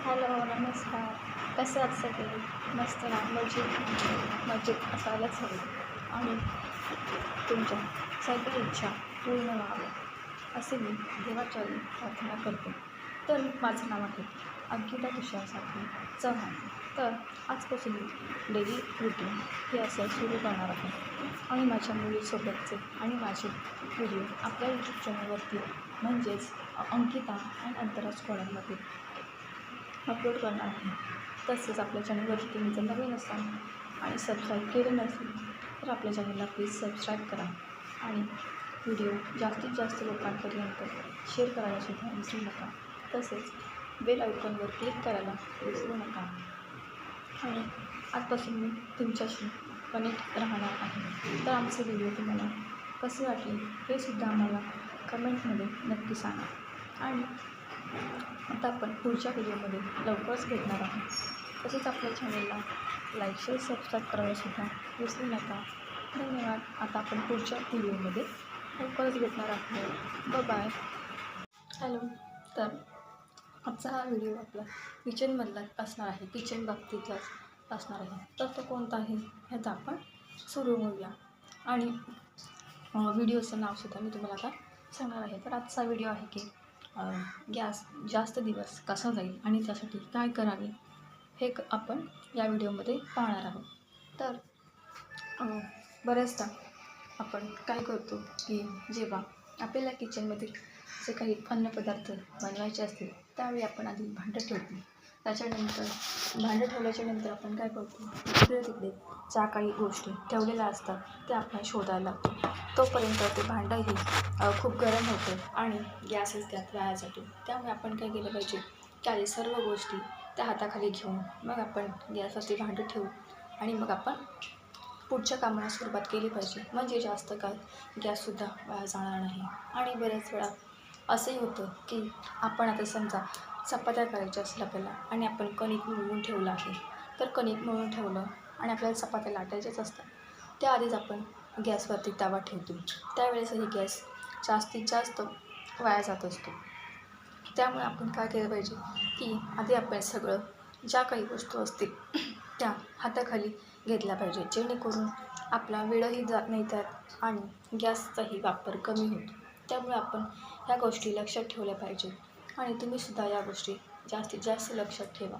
Hello नमस्कार. कसं आहात सगळे? मस्त ना? मजेत? मजेत. असायलाच हवे आणि तुमच्या सगळ्या इच्छा पूर्ण व्हाव्या असे मी देवाच्या प्रार्थना करते. तर माझं नाव आहे अंकिता तुषारसाठी चव्हाण. तर आजपासून मी डेली रुटीन हे असं सुरू करणार आहे. आणि माझ्या मुलीसोबतचे आणि माझे व्हिडिओ आपल्या यूट्यूब चॅनलवरती म्हणजेच अंकिता अँड अंतराज कोणामध्ये अपलोड करणार आहे तसेच आपल्या चॅनलवरती तुम्ही जर नवीन असाल आणि सबस्क्राईब केलं नसेल तर आपल्या चॅनलला प्लीज सबस्क्राईब करा आणि व्हिडिओ जास्तीत जास्त लोकांपर्यंत शेअर करायला सुद्धा विसरू नका. तसेच बेल आयकॉनवर क्लिक करायला विसरू नका. आणि आजपासून मी तुमच्याशी कनेक्ट राहणार आहे. तर आमचे व्हिडिओ तुम्हाला कसे वाटले हे सुद्धा आम्हाला कमेंटमध्ये नक्की सांगा. आणि आता आपण पुढच्या व्हिडिओमध्ये लवकरच भेटणार आहोत. तसेच आपल्या चॅनलला लाईक शेअर सबस्क्राईब करायला सुद्धा विसरू नका. धन्यवाद. आता आपण पुढच्या व्हिडिओमध्ये लवकरच भेटणार आहोत. ब बाय हॅलो तर आजचा हा व्हिडिओ आपला किचनमधला असणार आहे. किचन बाबतीतलाच असणार आहे. तर तो कोणता आहे ह्याचा आपण सुरू होऊया. आणि व्हिडिओचं नावसुद्धा मी तुम्हाला आता सांगणार आहे. तर आजचा व्हिडिओ आहे की गॅस जास्त दिवस कसा जाईल आणि त्यासाठी काय करावे हे क- आपण या व्हिडिओमध्ये पाहणार आहोत. तर बऱ्याचदा आपण काय करतो की जेव्हा आपल्याला किचनमध्ये जे काही अन्नपदार्थ बनवायचे असतील त्यावेळी आपण आधी भांडं ठेवतो. त्याच्यानंतर भांडं ठेवल्याच्या नंतर आपण काय करतो तिकडे तिकडे ज्या काही गोष्टी ठेवलेल्या असतात त्या आपण शोधायला लागतो. तोपर्यंत ते भांडंही खूप गरम होतं आणि गॅसच त्यात वाया जातो. त्यामुळे आपण काय केलं पाहिजे? की सर्व गोष्टी त्या हाताखाली घेऊन मग आपण गॅसवरती भांडं ठेवू आणि मग आपण पुढच्या कामाला सुरुवात केली पाहिजे. म्हणजे जास्त काळ गॅससुद्धा वाया जाणार नाही. आणि बऱ्याच वेळा असंही होतं की आपण आता समजा चपात्या करायच्या असल्या आपल्याला आणि आपण कणिक मिळवून ठेवलं आहे. तर कणिक मिळून ठेवलं आणि आपल्याला चपात्या लाटायच्याच असतात. त्याआधीच आपण गॅसवरती तवा ठेवतो. त्यावेळेसही गॅस जास्तीत जास्त वाया जात असतो. त्यामुळे आपण काय केलं पाहिजे की आधी आपण सगळं ज्या काही वस्तू असतील त्या हाताखाली घेतल्या पाहिजे. जेणेकरून आपला वेळही जात नाही त्यात आणि गॅसचाही वापर कमी होतो. त्यामुळे आपण ह्या गोष्टी लक्षात ठेवल्या पाहिजे. आणि तुम्हीसुद्धा या गोष्टी जास्तीत जास्त लक्षात ठेवा.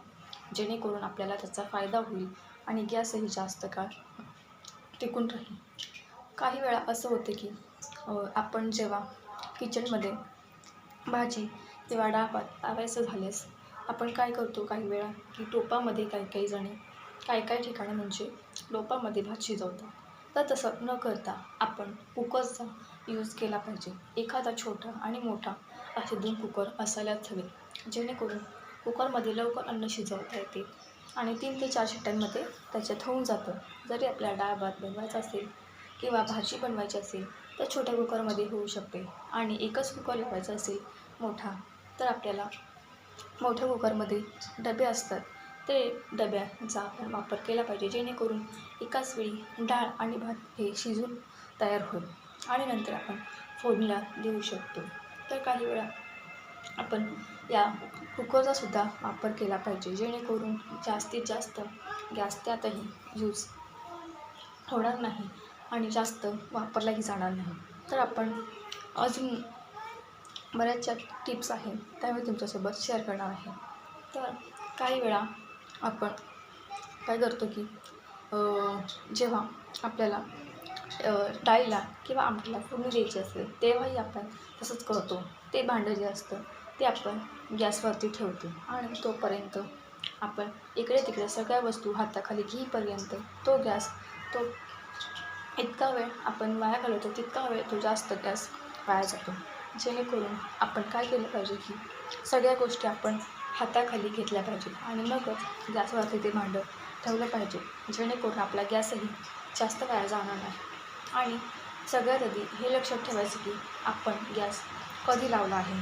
जेणेकरून आपल्याला त्याचा फायदा होईल आणि गॅसही जास्त काळ टिकून राहील. काही वेळा असं होतं की आपण जेव्हा किचनमध्ये भाजी किंवा डाळ भात लावायचं झाल्यास आपण काय करतो काही वेळा की टोपामध्ये काही काही जणे काही काही ठिकाणी म्हणजे टोपामध्ये भात शिजवतात. तर तसं न करता आपण कुकरचा यूज केला पाहिजे. एखादा छोटा आणि मोठा असे दोन कुकर असायलाच हवे जेणेकरून कुकरमध्ये लवकर अन्न शिजवता येते आणि तीन ते चार शिट्ट्यांमध्ये त्याच्यात होऊन जातं. जरी आपल्याला डाळ भात बनवायचा असेल किंवा भाजी बनवायची असेल तर छोट्या कुकरमध्ये होऊ शकते. आणि एकच कुकर लावायचा असेल मोठा तर आपल्याला मोठ्या कुकरमध्ये डबे असतात. ते डब्याचा आपण वापर केला पाहिजे जेणेकरून एकाच वेळी डाळ आणि भात हे शिजून तयार होईल आणि नंतर आपण फोडणीला देऊ शकतो. तर काही वेळा आपण या कुकरचा सुद्धा वापर केला पाहिजे जेणेकरून जास्तीत जास्त गॅस त्यातही यूज होणार नाही. आणि जास्त वापरलाही जाणार नाही. तर आपण अजून बऱ्याचशा टिप्स आहेत त्यामुळे तुमच्यासोबत शेअर करणार आहे. तर काही वेळा आपण काय करतो की जेव्हा आपल्याला अं, डाळीला किंवा आमटीला फोडणी द्यायची असते तेव्हाही आपण तसंच करतो. ते भांडं जे असतं ते आपण गॅसवरती ठेवतो आणि तोपर्यंत आपण इकडे तिकडे सगळ्या वस्तू हाताखाली घेईपर्यंत तो गॅस तो इतका वेळ आपण वाया घालवतो तितका वेळ तो जास्त गॅस वाया जातो. जेणेकरून आपण काय केलं पाहिजे की सगळ्या गोष्टी आपण हाताखाली घेतल्या पाहिजेत आणि मगच गॅसवरती ते भांडं ठेवलं पाहिजे. जेणेकरून आपला गॅसही जास्त वाया जाणार नाही. आणि सगळ्यात आधी हे लक्षात ठेवायचं की आपण गॅस कधी लावला आहे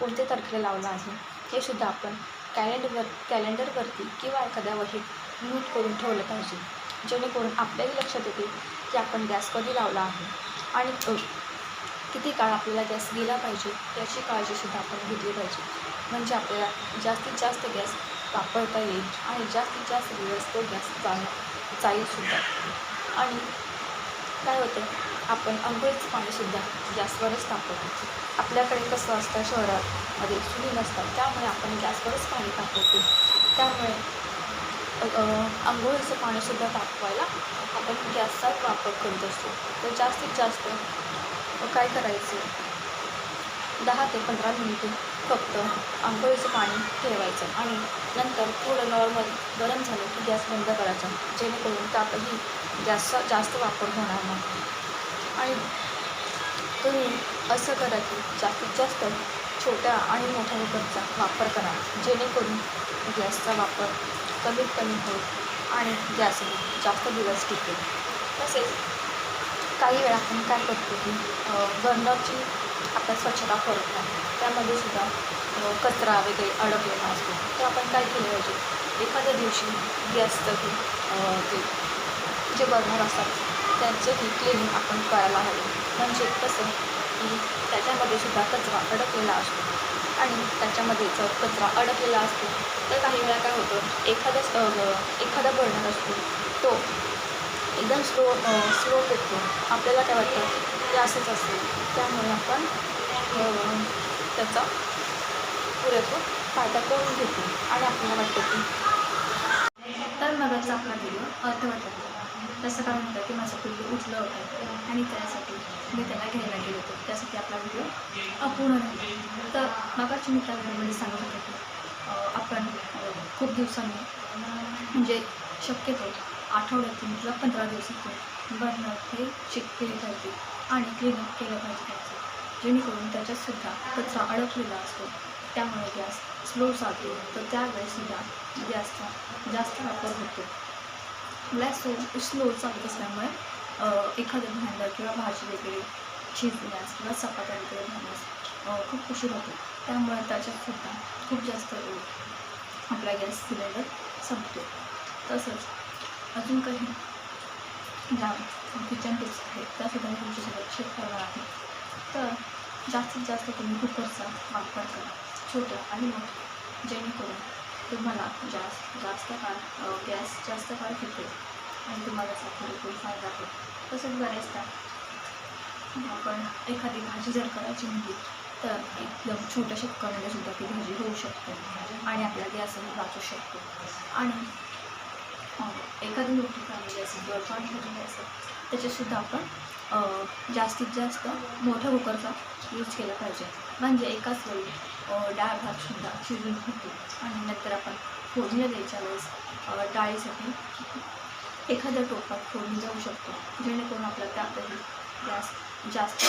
कोणत्या तारखेला लावला आहे हे सुद्धा आपण कॅलेंडरवर कॅलेंडरवरती किंवा एखाद्या वहीत नोट करून ठेवलं पाहिजे. जेणेकरून आपल्याही लक्षात येते की आपण गॅस कधी लावला आहे आणि किती काळ आपल्याला गॅस गेला पाहिजे याची काळजीसुद्धा आपण घेतली पाहिजे. म्हणजे आपल्याला जास्तीत जास्त गॅस वापरता येईल आणि जास्तीत जास्त दिवस तो गॅस चाल जाईलसुद्धा आणि काय होतं आपण अंघोळीचं पाणीसुद्धा गॅसवरच तापवतो आपल्याकडे कसं असतं शहरामध्ये चुली नसतात त्यामुळे आपण गॅसवरच पाणी तापवतो त्यामुळे आंघोळीचं पाणीसुद्धा तापवायला आपण गॅसचाच वापर करत असतो. तर जास्तीत जास्त काय करायचं? दहा ते पंधरा मिनिटे फक्त आंघोळीचं पाणी ठेवायचं आणि नंतर थोडं नॉर्मल गरम झालं की गॅस बंद करायचा जेणेकरून तापही गॅसचा जास्त वापर होणार नाही. आणि तुम्ही असं करा की जास्तीत जास्त छोट्या आणि मोठ्या कुकरचा वापर करा जेणेकरून गॅसचा वापर कमीत कमी होईल आणि गॅस जास्त दिवस टिकेल. तसेच काही वेळा आपण काय करतो की बर्नरची आपण स्वच्छता करत नाही त्यामध्ये सुद्धा कचरा वगैरे अडकलेला असतो. तर आपण काय केलं पाहिजे? एखाद्या दिवशी गॅसचं ते जे बर्नर असतात त्यांचंही क्लिनिंग आपण करायला हवे. म्हणजे कसं की त्याच्यामध्ये सुद्धा कचरा अडकलेला असतो. आणि त्याच्यामध्ये जर कचरा अडकलेला असतो तर काही वेळा काय होतं एखादाच एखादा बर्नर असतो तो एकदम स्लो स्लो पेटतो आपल्याला काय वाटतं ते असंच असेल त्यामुळे आपण त्याचा पुरेपूर फायदा करून घेतो. आणि आपल्याला वाटतं की तर मगाचा आपला व्हिडिओ अर्धवट तसं काय म्हणतं की माझं पिल्लू उठलं होतं. आणि त्यासाठी मी त्याला घ्यायला गेलो होतो. त्यासाठी आपला व्हिडिओ अपूर्ण राहिला तर मगाची मी व्हिडिओमध्ये सांगत होते की आपण खूप दिवसांनी म्हणजे शक्यतो आठवड्यातून किंवा पंधरा दिवसातून बर्नर हे चेक केले पाहिजे आणि क्लिनअप केलं पाहिजे त्याचं. जेणेकरून त्याच्यातसुद्धा कचरा अडकलेला असतो. त्यामुळे गॅस स्लो चालतो. तर त्यावेळेससुद्धा गॅसचा जास्त वापर होतो. गॅस स्लो स्लो चालत असल्यामुळे एखादं भांडं किंवा भाजी वगैरे शिजण्यास किंवा चपात्या वगैरे भांडण्यास खूप उशीर होतो. त्यामुळे त्याच्यातसुद्धा खूप जास्त आपला गॅस सिलेंडर संपतो. तसंच अजून काही ज्या किचन टिप्स आहेत त्यासुद्धा मी तुमच्यासोबत शेअर करणार आहे. तर जास्तीत जास्त तुम्ही कुकरचा वापर करा छोट्या आणि मोठ्या जेणेकरून तुम्हाला जास्त जास्त काळ गॅस जास्त काळ टिकेल. आणि तुम्हाला साखरेतून फायदा होईल तसंच बरेचदा आपण एखादी भाजी जर करायची म्हटली तर एकदम छोट्या शेतकऱ्याने सुद्धा ती भाजी होऊ शकते आणि आपला गॅसही वाचू शकतो. आणि एखादी मोठी फॅमिली असेल किंवा जॉईंट फॅमिली असेल त्याच्यातसुद्धा आपण जास्तीत जास्त मोठ्या कुकरचा यूज केला पाहिजे. म्हणजे एकाच वेळी डाळ भातसुद्धा शिजून होतो. आणि नंतर आपण फोडणी द्यायच्या वेळेस डाळीसाठी एखाद्या टोपात फोडणी जाऊ शकतो. जेणेकरून आपला त्यातही गॅस जास्त